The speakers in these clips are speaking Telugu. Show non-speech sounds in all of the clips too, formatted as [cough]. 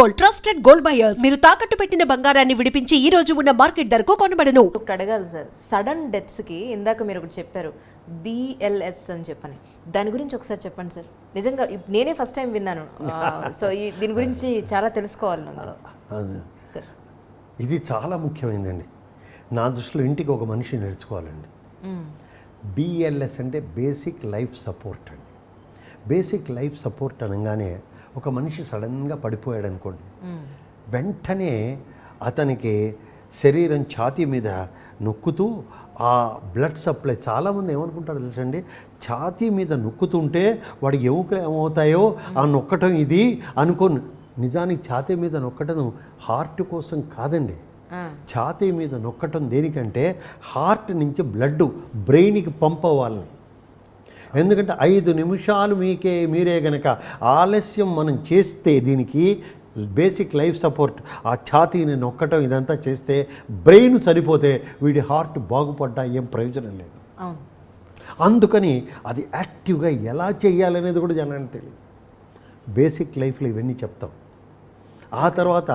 గోల్డ్ ట్రస్టెడ్ గోల్డ్ బయర్స్ మీరు తాకట్టు పెట్టిన బంగారాన్ని విడిపించి ఈ రోజు ఉన్న మార్కెట్ ధరకు కొనబడను. ఒకటి అడగాలి సార్ సడన్ డెత్స్కి ఇందాక మీరు ఒకటి చెప్పారు బిఎల్ఎస్ అని చెప్పని. దాని గురించి ఒకసారి చెప్పండి సార్. నిజంగా నేనే ఫస్ట్ టైం విన్నాను. సో ఈ దీని గురించి చాలా తెలుసుకోవాలి సార్. ఇది చాలా ముఖ్యమైనదండి నా దృష్టిలో ఇంటికి ఒక మనిషి నేర్చుకోవాలండి. బిఎల్ఎస్ అంటే బేసిక్ లైఫ్ సపోర్ట్ అండి. బేసిక్ లైఫ్ సపోర్ట్ అనగానే ఒక మనిషి సడన్గా పడిపోయాడు అనుకోండి వెంటనే అతనికి శరీరం ఛాతీ మీద నొక్కుతూ ఆ బ్లడ్ సప్లై చాలామంది ఏమనుకుంటారు తెలుసండి? ఛాతీ మీద నొక్కుతుంటే వాడికి ఎముకలు ఏమవుతాయో ఆ నొక్కటం ఇది అనుకోను. నిజానికి ఛాతీ మీద నొక్కటం హార్ట్ కోసం కాదండి. ఛాతీ మీద నొక్కటం దేనికంటే హార్ట్ నుంచి బ్లడ్ బ్రెయిన్కి పంప్ అవ్వాలని. ఎందుకంటే ఐదు నిమిషాలు మీకే మీరే గనక ఆలస్యం మనం చేస్తే దీనికి బేసిక్ లైఫ్ సపోర్ట్ ఆ ఛాతీని నొక్కటం ఇదంతా చేస్తే బ్రెయిన్ చనిపోతే వీడి హార్ట్ బాగుపడ్డా ఏం ప్రయోజనం లేదు. అందుకని అది యాక్టివ్గా ఎలా చేయాలనేది కూడా జనానికి తెలియదు బేసిక్ లైఫ్లో ఇవన్నీ చెప్తాం. ఆ తర్వాత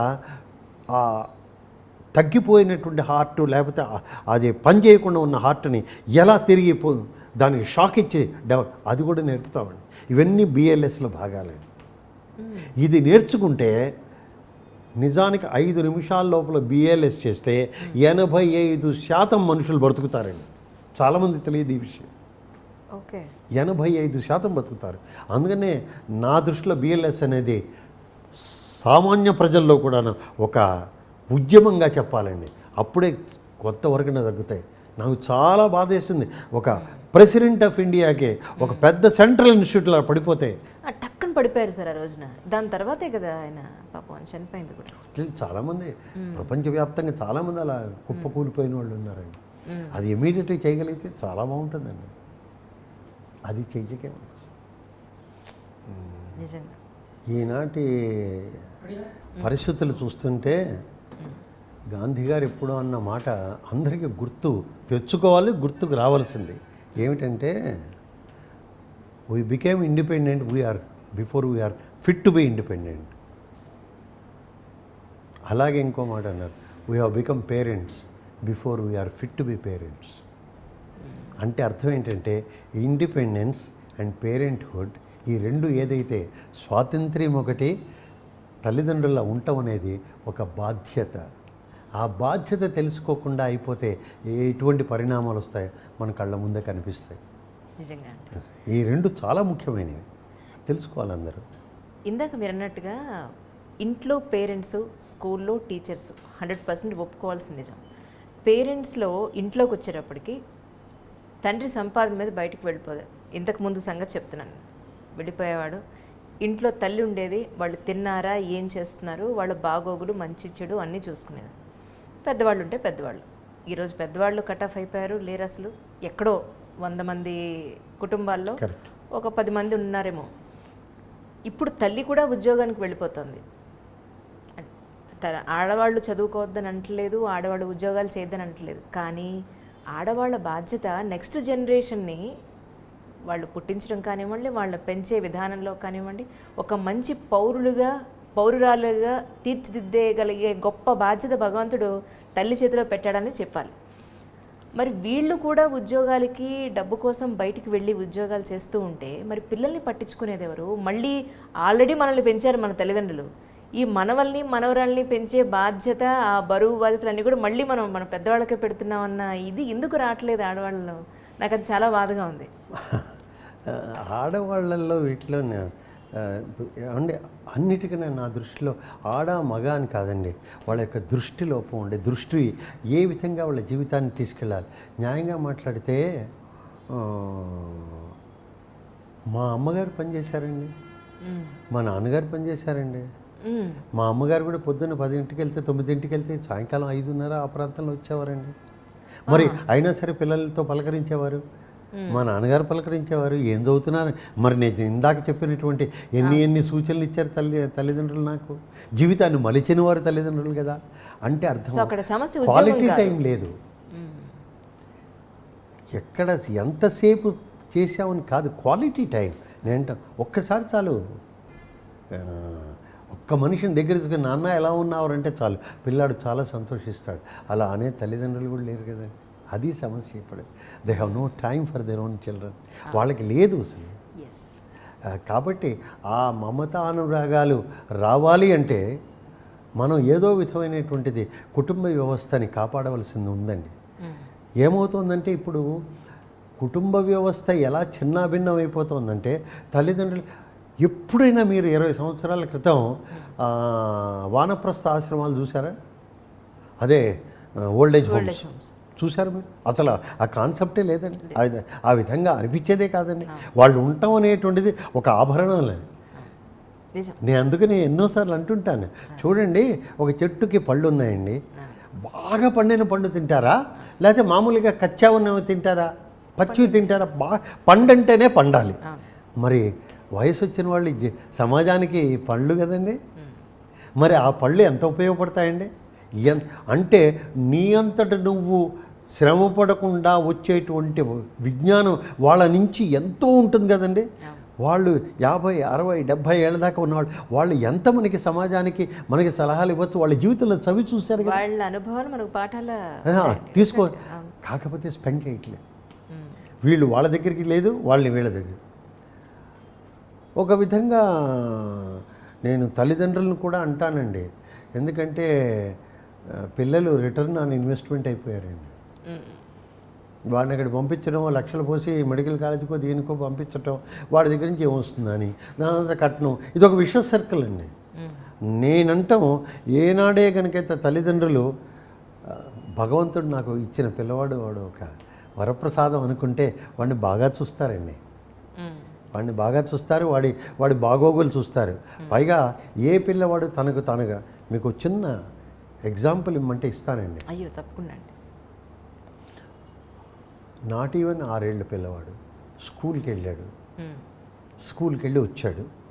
తగ్గిపోయినటువంటి హార్ట్ లేకపోతే అది పని చేయకుండా ఉన్న హార్ట్ని ఎలా తిరిగి పో- దానికి షాక్ ఇచ్చి డెవలప్ అది కూడా నేర్పుతామండి. ఇవన్నీ బిఎల్ఎస్లో భాగాలండి. ఇది నేర్చుకుంటే నిజానికి ఐదు నిమిషాల లోపల బిఎల్ఎస్ చేస్తే ఎనభై ఐదు శాతం మనుషులు బ్రతుకుతారండి. చాలామంది తెలియదు ఈ విషయం. ఓకే. ఎనభై ఐదు శాతం బతుకుతారు అందుకనే నా దృష్టిలో బిఎల్ఎస్ అనేది సామాన్య ప్రజల్లో కూడా ఒక ఉద్యమంగా చెప్పాలండి. అప్పుడే కొత్త వరకున తగ్గుతాయి. నాకు చాలా బాధ వేస్తుంది ఒక ప్రెసిడెంట్ ఆఫ్ ఇండియాకి ఒక పెద్ద సెంట్రల్ ఇన్స్టిట్యూట్లో పడిపోతే. టక్కన పడిపోయారు సార్ ఆ రోజున. దాని తర్వాతే కదా ఆయన పాపం చనిపోయింది కూడా. చాలామంది ప్రపంచవ్యాప్తంగా చాలామంది అలా కుప్పకూలిపోయిన వాళ్ళు ఉన్నారండి. అది ఇమీడియట్గా చేయగలిగితే చాలా బాగుంటుందండి. అది నిజంగా. ఈనాటి పరిస్థితులు చూస్తుంటే గాంధీ గారు ఎప్పుడో అన్న మాట అందరికీ గుర్తు తెచ్చుకోవాలి గుర్తుకు రావాల్సింది. ఏమిటంటే we became independent we are before we are fit to be independent అలాగే ఇంకో మాట అన్నారు we have become parents before we are fit to be parents అంటే అర్థం ఏంటంటే ఇండిపెండెన్స్ అండ్ పేరెంట్హుడ్ ఈ రెండు ఏదైతే స్వాతంత్ర్యం ఒకటి తల్లిదండ్రుల ఉండటం అనేది ఒక బాధ్యత. ఆ బాధ్యత తెలుసుకోకుండా అయిపోతే ఎటువంటి పరిణామాలు వస్తాయో మన కళ్ళ ముందే కనిపిస్తాయి. ఈ రెండు చాలా ముఖ్యమైనవి. తెలుసుకోవాలి అందరూ. ఇందాక మీరు అన్నట్టుగా ఇంట్లో పేరెంట్స్ స్కూల్లో టీచర్స్ హండ్రెడ్ పర్సెంట్ ఒప్పుకోవాల్సిన నిజం. పేరెంట్స్లో ఇంట్లోకి వచ్చేటప్పటికి తండ్రి సంపాదన మీద బయటికి వెళ్ళిపోదు. ఇంతకు ముందు సంగతి చెప్తున్నాను. వెళ్ళిపోయేవాడు. ఇంట్లో తల్లి ఉండేది వాళ్ళు తిన్నారా ఏం చేస్తున్నారు వాళ్ళ బాగోగులు మంచి చెడు అన్నీ చూసుకునేది. పెద్దవాళ్ళు ఉంటే పెద్దవాళ్ళు. ఈరోజు పెద్దవాళ్ళు కట్ ఆఫ్ అయిపోయారు లేరు అసలు. ఎక్కడో వంద మంది కుటుంబాల్లో ఒక పది మంది ఉన్నారేమో. ఇప్పుడు తల్లి కూడా ఉద్యోగానికి వెళ్ళిపోతుంది. ఆడవాళ్ళు చదువుకోవద్దని అంటలేదు ఆడవాళ్ళు ఉద్యోగాలు చేయొద్దని అంటలేదు. కానీ ఆడవాళ్ళ బాధ్యత నెక్స్ట్ జనరేషన్ని వాళ్ళు పుట్టించడం కానివ్వండి వాళ్ళ పెంచే విధానంలో కానివ్వండి ఒక మంచి పౌరులుగా పౌరురాలుగా తీర్చిదిద్దేయగలిగే గొప్ప బాధ్యత భగవంతుడు తల్లి చేతిలో పెట్టాడని చెప్పాలి. మరి వీళ్ళు కూడా ఉద్యోగాలకి డబ్బు కోసం బయటికి వెళ్ళి ఉద్యోగాలు చేస్తూ ఉంటే మరి పిల్లల్ని పట్టించుకునేది ఎవరు? మళ్ళీ ఆల్రెడీ మనల్ని పెంచారు మన తల్లిదండ్రులు. ఈ మనవల్ని మనవరాల్ని పెంచే బాధ్యత ఆ బరువు బాధ్యతలన్నీ కూడా మళ్ళీ మనం మన పెద్దవాళ్ళకే పెడుతున్నాం అన్న ఇది ఎందుకు రావట్లేదు ఆడవాళ్ళలో? నాకు అది చాలా బాధగా ఉంది. [laughs] ఆడవాళ్ళల్లో వీటిలో అంటే అన్నిటికన్నా నా దృష్టిలో ఆడ మగ అని కాదండి. వాళ్ళ యొక్క దృష్టి లోపం ఉండే దృష్టి ఏ విధంగా వాళ్ళ జీవితాన్ని తీసుకెళ్ళాలి. న్యాయంగా మాట్లాడితే మా అమ్మగారు పనిచేశారండి. మా నాన్నగారు పనిచేశారండి. మా అమ్మగారు కూడా పొద్దున్న పదింటికి వెళ్తే తొమ్మిదింటికి వెళ్తే సాయంకాలం ఐదున్నర ఆ ప్రాంతంలో వచ్చేవారండి. మరి అయినా సరే పిల్లలతో పలకరించేవారు. మా నాన్నగారు పలకరించేవారు ఏం చదువుతున్నారు? మరి నేను ఇందాక చెప్పినటువంటి ఎన్ని ఎన్ని సూచనలు ఇచ్చారు తల్లి తల్లిదండ్రులు నాకు? జీవితాన్ని మలిచిన వారు తల్లిదండ్రులు కదా? అంటే అర్థం క్వాలిటీ టైం లేదు. ఎక్కడ ఎంతసేపు చేసామని కాదు క్వాలిటీ టైం. నేను ఒక్కసారి చాలు. ఒక్క మనిషిని దగ్గర తీసుకుని నాన్న ఎలా ఉన్నారంటే చాలు. పిల్లాడు చాలా సంతోషిస్తాడు. అలా అనే తల్లిదండ్రులు కూడా లేరు కదండి. అది సమస్య ఇప్పుడు they have no time for their own children వాళ్ళకి లేదు అసలు. కాబట్టి ఆ మమతా అనురాగాలు రావాలి అంటే మనం ఏదో విధమైనటువంటిది కుటుంబ వ్యవస్థని కాపాడవలసింది ఉందండి. ఏమవుతుందంటే ఇప్పుడు కుటుంబ వ్యవస్థ ఎలా చిన్నాభిన్నం అయిపోతుందంటే తల్లిదండ్రులు ఎప్పుడైనా మీరు ఇరవై సంవత్సరాల క్రితం వానప్రస్థ ఆశ్రమాలు చూసారా అదే ఓల్డ్ ఏజ్ హోమ్స్ చూశారు మీరు? అసలు ఆ కాన్సెప్టే లేదండి. ఆ విధంగా అనిపించేదే కాదండి. వాళ్ళు ఉండటం అనేటువంటిది ఒక ఆభరణంలే నిజం. నేను అందుకని ఎన్నోసార్లు అంటుంటాను. చూడండి ఒక చెట్టుకి పళ్ళు ఉన్నాయండి. బాగా పండిన పండు తింటారా? లేకపోతే మామూలుగా కచ్చా ఉన్నవి తింటారా? పచ్చివి తింటారా? బాగా పండు అంటేనే పండాలి మరి వయసు వచ్చిన వాళ్ళు సమాజానికి పళ్ళు కదండి. మరి ఆ పళ్ళు ఎంత ఉపయోగపడతాయండి? అంటే నీ అంతట నువ్వు శ్రమ పడకుండా వచ్చేటువంటి విజ్ఞానం వాళ్ళ నుంచి ఎంతో ఉంటుంది కదండి. వాళ్ళు యాభై అరవై డెబ్భై ఏళ్ళ దాకా ఉన్నవాళ్ళు వాళ్ళు ఎంత మనకి సమాజానికి మనకి సలహాలు ఇవ్వచ్చు వాళ్ళ జీవితంలో చవి చూశారు కదా. వాళ్ళ అనుభవాలు మనకు పాఠాల తీసుకో. కాకపోతే స్పెండ్ చేయట్లేదు వీళ్ళు వాళ్ళ దగ్గరికి లేదు వాళ్ళని వీళ్ళ దగ్గర ఒక విధంగా నేను తల్లిదండ్రులను కూడా అంటానండి. ఎందుకంటే పిల్లలు రిటర్న్ ఆన్ ఇన్వెస్ట్మెంట్ అయిపోయారండి. వాడిని అక్కడ పంపించడం లక్షలు పోసి మెడికల్ కాలేజీకో దేనికో పంపించడం వాడి దగ్గర నుంచి ఏమొస్తుందని దాని కట్టడం ఇది ఒక విష సర్కిల్ అండి. నేనంటాం ఏనాడే కనుకైతే తల్లిదండ్రులు భగవంతుడు నాకు ఇచ్చిన పిల్లవాడు వాడు ఒక వరప్రసాదం అనుకుంటే వాడిని బాగా చూస్తారండి. వాడిని బాగా చూస్తారు వాడి వాడి బాగోగులు చూస్తారు. పైగా ఏ పిల్లవాడు తనకు తనగా మీకు చిన్న ఎగ్జాంపుల్ ఇమ్మంటే ఇస్తానండి. అయ్యో తప్పకుండా అండి. నాట్ ఈవెన్ ఆరేళ్ళ పిల్లవాడు స్కూల్కి వెళ్ళాడు. స్కూల్కి వెళ్ళి వచ్చాడు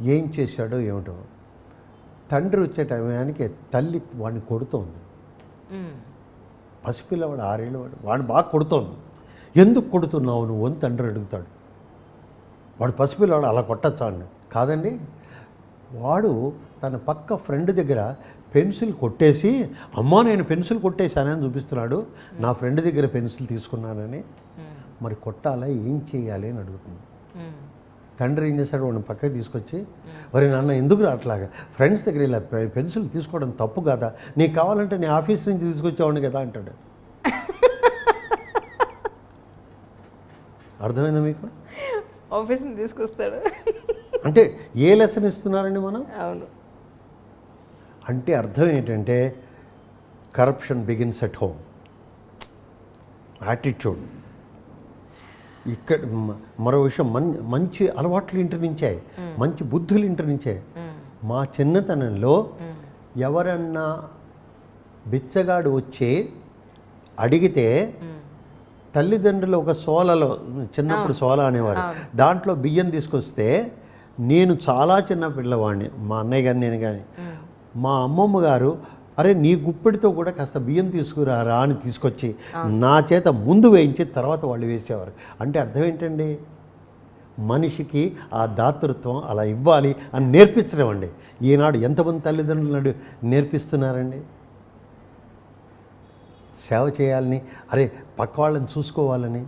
ఏం చేశాడో ఏమిటో. తండ్రి వచ్చే టైంకి తల్లి వాడిని కొడుతోంది. పసిపిల్లవాడు ఆరేళ్ళు వాడు వాడిని బాగా కొడుతోంది. ఎందుకు కొడుతున్నావు నువ్వు? అని తండ్రి అడుగుతాడు. వాడు పసిపిల్లవాడు అలా కొట్టచ్చా? అండి. కాదండి వాడు తన పక్క ఫ్రెండ్ దగ్గర పెన్సిల్ కొట్టేసి అమ్మా నేను పెన్సిల్ కొట్టేశానని చూపిస్తున్నాడు. నా ఫ్రెండ్ దగ్గర పెన్సిల్ తీసుకున్నానని. మరి కొట్టాలా? ఏం చేయాలి అని అడుగుతుంది. తండ్రి ఏం చేశాడు? వాడిని పక్కకి తీసుకొచ్చి మరి నాన్న ఎందుకు అట్లాగా? ఫ్రెండ్స్ దగ్గర ఇలా పెన్సిల్ తీసుకోవడం తప్పు కదా? నీకు కావాలంటే నీ ఆఫీస్ నుంచి తీసుకొచ్చేవాడిని కదా అంటాడు. [laughs] అర్థమైందా మీకు? ఆఫీస్ని తీసుకొస్తాడు. అంటే ఏ లెసన్ ఇస్తున్నారండి మనం? అవును. అంటే అర్థం ఏంటంటే corruption begins at home attitude ఇక్కడ మరో విషయం మన్ మంచి అలవాట్లు ఇంటి నుంచే మంచి బుద్ధులు ఇంటి నుంచే. మా చిన్నతనంలో ఎవరన్నా బిచ్చగాడు వచ్చి అడిగితే తల్లిదండ్రులు ఒక సోలలో చిన్నప్పుడు సోల అనేవారు. దాంట్లో బియ్యం తీసుకొస్తే నేను చాలా చిన్న పిల్లవాడిని. మా అన్నయ్య గారు నేను కానీ మా అమ్మమ్మ గారు అరే నీ గుప్పెడితో కూడా కాస్త బియ్యం తీసుకురారా అని తీసుకొచ్చి నా చేత ముందు వేయించి తర్వాత వాళ్ళు వేసేవారు. అంటే అర్థం ఏంటండి? మనిషికి ఆ దాతృత్వం అలా ఇవ్వాలి అని నేర్పించడం అండి. ఈనాడు ఎంతమంది తల్లిదండ్రులు నాడు నేర్పిస్తున్నారండి? సేవ చేయాలని అరే పక్క వాళ్ళని చూసుకోవాలని